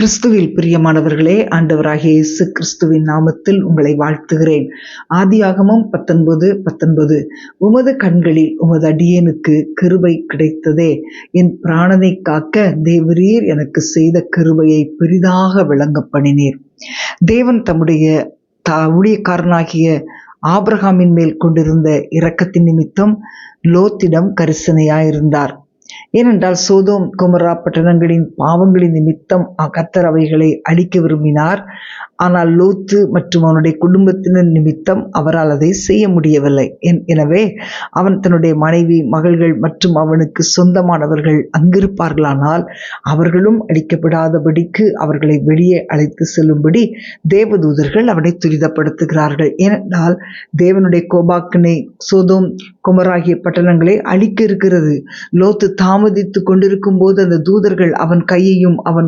கிறிஸ்துவில் பிரியமானவர்களே ஆண்டவராகிய இயேசு கிறிஸ்துவின் நாமத்தில் உங்களை வாழ்த்துகிறேன். ஆதியாகமும் பத்தொன்பது பத்தொன்பது. உமது கண்களில் உமது அடியேனுக்கு கிருபை கிடைத்ததே. என் பிராணனை காக்க தேவரீர் எனக்கு செய்த கிருபையை பெரிதாக விளங்க பண்ணினீர். தேவன் தம்முடைய தா ஊழியக்காரனாகிய ஆபிரகாமின் மேல் கொண்டிருந்த இரக்கத்தின் நிமித்தம் லோத்திடம் கரிசனையாயிருந்தார். ஏனென்றால் சோதோம் குமரா பட்டணங்களின் பாவங்களின் நிமித்தம் கத்தர் அவைகளை அழிக்க விரும்பினார். ஆனால் லோத்து மற்றும் அவனுடைய குடும்பத்தினர் நிமித்தம் அவரால் அதை செய்ய முடியவில்லை. எனவே அவன் தன்னுடைய மனைவி மகள்கள் மற்றும் அவனுக்கு சொந்தமானவர்கள் அங்கிருப்பார்களானால் அவர்களும் அழிக்கப்படாதபடிக்கு அவர்களை வெளியே அழைத்து செல்லும்படி தேவதூதர்கள் அவனை துரிதப்படுத்துகிறார்கள். ஏனென்றால் தேவனுடைய கோபாக்கினை சோதோம் குமராகிய பட்டணங்களை அழிக்க இருக்கிறது. லோத்து தாமதித்து கொண்டிருக்கும் போது அந்த தூதர்கள் அவன் கையையும் அவன்